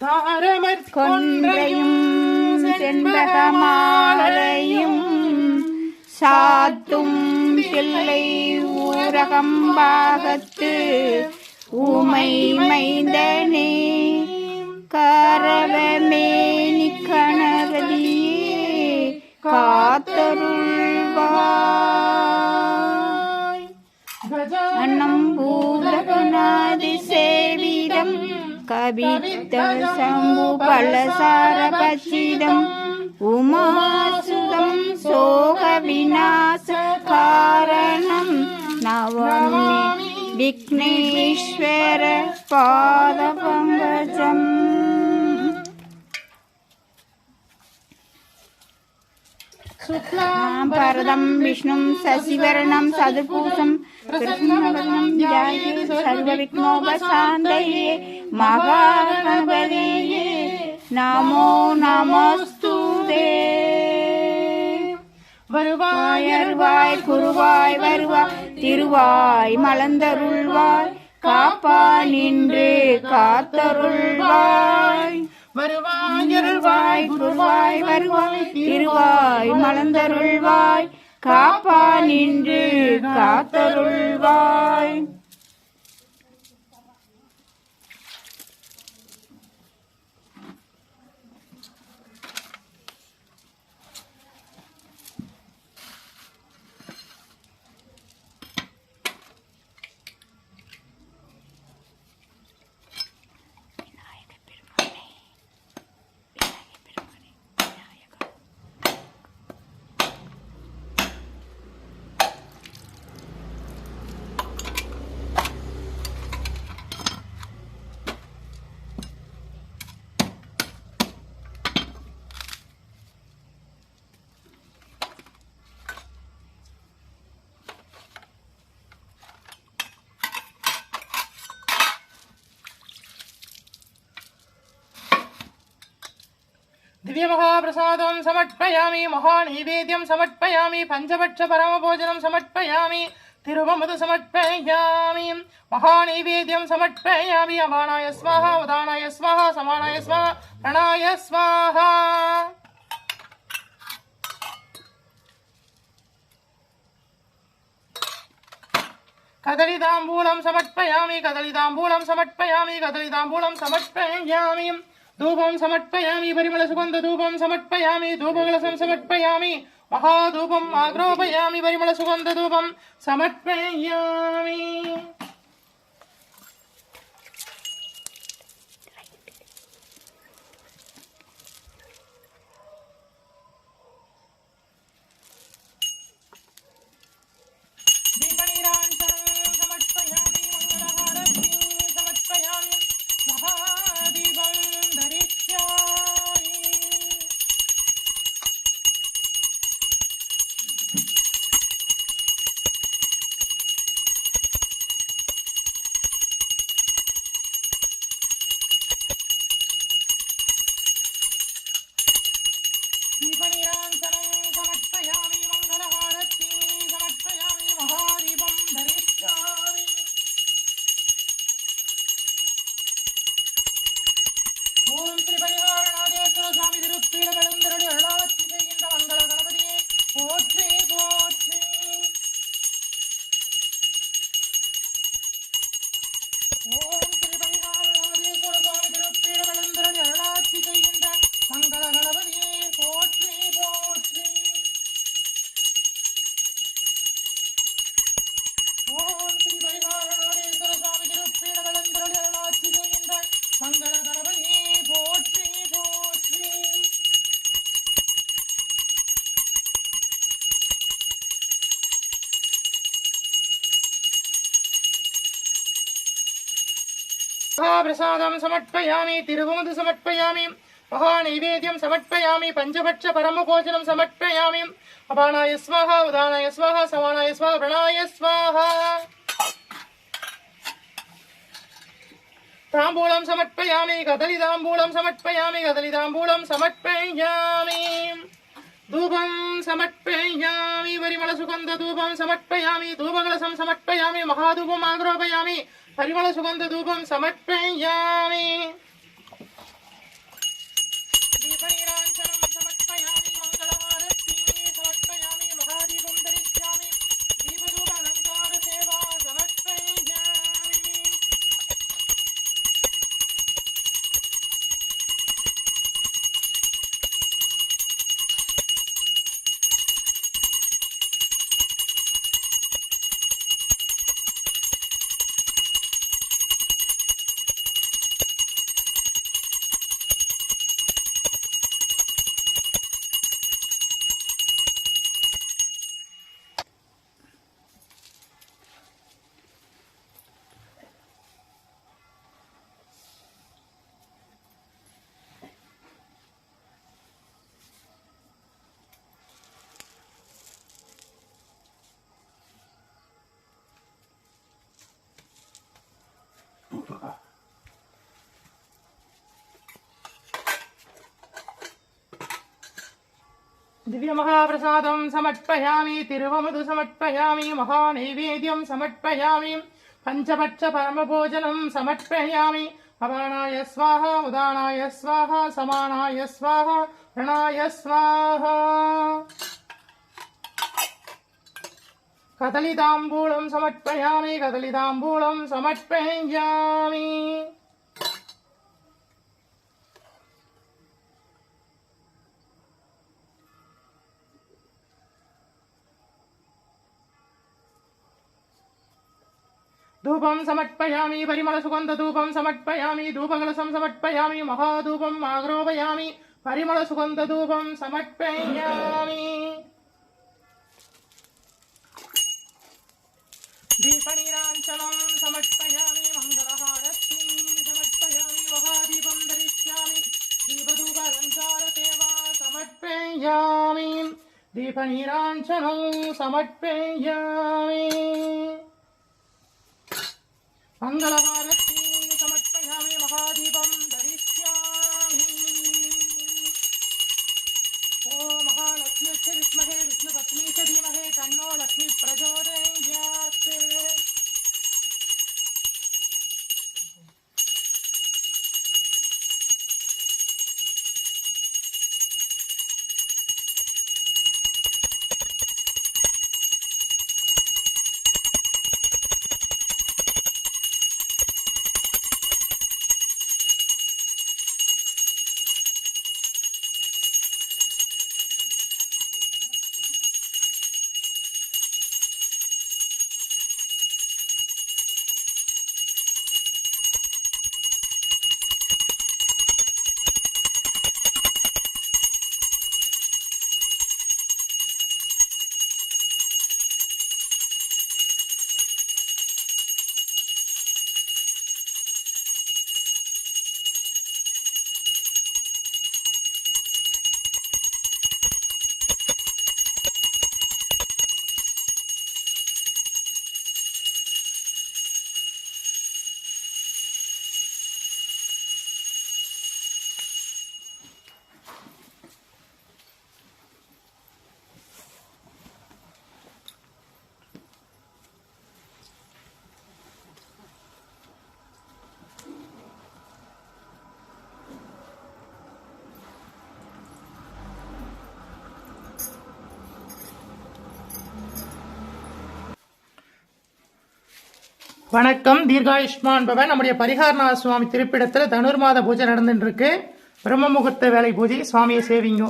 தாரமற் கொன்றையும் செண்பகமாலையும் சாத்தும் பிள்ளை ஊரகம்பாகத்து ஊமை மைந்தனே கரவமேனி கணபதியே காத்தருள்வாய் கவித்த சம்பு பலசார பச்சிதம் உமாசுதம் சோக விநாச காரணம் நவமி விக்னேஸ்வர பாத பங்கஜம் பரதம் விஷ்ணும் சசிவர்ணம் சதுர்பூசம் கிருஷ்ணவர்ணம் சர்வ விக்னோபசாந்தயே மகாகணபதியே நமோ நமஸ்துதே வருவாய் குருவாய் வருவாய் திருவாய் மலர்ந்தருள்வாய் காப்பா நின்று காத்தருள்வாய். வருவாய் அருள்வாய் குருவாய் வருவாய் திருவாய் மலர்ந்தருள்வாய் காப்பா நின்று காத்தருள்வாய். दिव्यमहाप्रसादं समर्पयामि महानैवेद्यं समर्पयामि पञ्चपक्षपरमभोजनं समर्पयामि तिरुवमधु समर्पयामि महानैवेद्यं समर्पयामि अवाणाय स्वाहा उदानाय स्वाहा समानाय स्वाहा प्रणाय स्वाहा कदलिताम्बूलं समर्पयामि कदलिताम्बूलं समर्पयामि कदलिताम्बूलं समर्पयामि ధూపం సమర్పయామి పరిమళ సుగంధ ధూపం సమర్పయామి ధూపగలసం సమర్పయామి మహాధూపం ఆగ్రోపయామి పరిమళ సుగంధ ధూపం సమర్పయామి. ஓம் ஸ்ரீ பரிவாரணாதேஸ்வர சுவாமி திருப்பீடமெழுந்தருளி அருளாட்சி செய்கின்ற மங்கள கணபதியே போற்றே மகாபிரசாதம் சமர்ப்பயாமி திருவுமுது சமர்ப்பயாமி மகாநைவேத்தியம் சமர்ப்பயாமி பஞ்சபட்ச பரமகோச்சனம் சமர்ப்பயாமி. அபானாய ஸ்வாஹா உதானாய ஸ்வாஹா சமானாய ஸ்வாஹா பிரணாய ஸ்வாஹா. தாம்பூலம் சமர்ப்பயாமி கதலிதாம்பூலம் சமர்ப்பயாமி கதலிதாம்பூலம் சமர்ப்பயாமி. தூபம் சமர்ப்பயாமி பரிமள சுகந்த தூபம் சமர்ப்பயாமி தூபகலசம் சமர்ப்பயாமி மகாதூபம் ஆக்ரோபயாமி பரிமள சுகந்த தூபம் சமர்ப்பயாமி. दिव्यमहाप्रसादं समर्पयामि तिरुवमधु समर्पयामि महानैवेद्यं समर्पयामि पञ्चपक्षपरमभोजनं समर्पयामि अपानाय स्वाहा उदानाय स्वाहा समानाय स्वाहा प्रणाय स्वाहा कदलिताम्बूलं समर्पयामि कदलिताम्बूलं समर्पयामि धूपं समर्पयामि परिमलसुगन्धधूपं समर्पयामि धूपकलशं समर्पयामि महाधूपम् आग्रोपयामि परिमलसुगन्धधूपं समर्पयामि दीपनीराञ्चनं समर्पयामि मङ्गलहारतीं समर्पयामि महादीपं धरिष्यामि दीपधूपलङ्कारसेवा समर्पयामि दीपनीराञ्चनं समर्पयामि मङ्गलहारतीं समर्पयामि महादीपं धरिष्यामि ॐ महालक्ष्मीश्च विद्महे विष्णुपत्नी च धीमहि तन्नो लक्ष्मी வணக்கம். தீர்காயுஷ்மான் பவன். நம்முடைய பரிகாரநாத சுவாமி திருப்பிடத்துல தனுர்மாத பூஜை நடந்துட்டு இருக்கு பிரம்ம முகூர்த்த வேலை பூஜை. சுவாமியை சேவிங்கோ.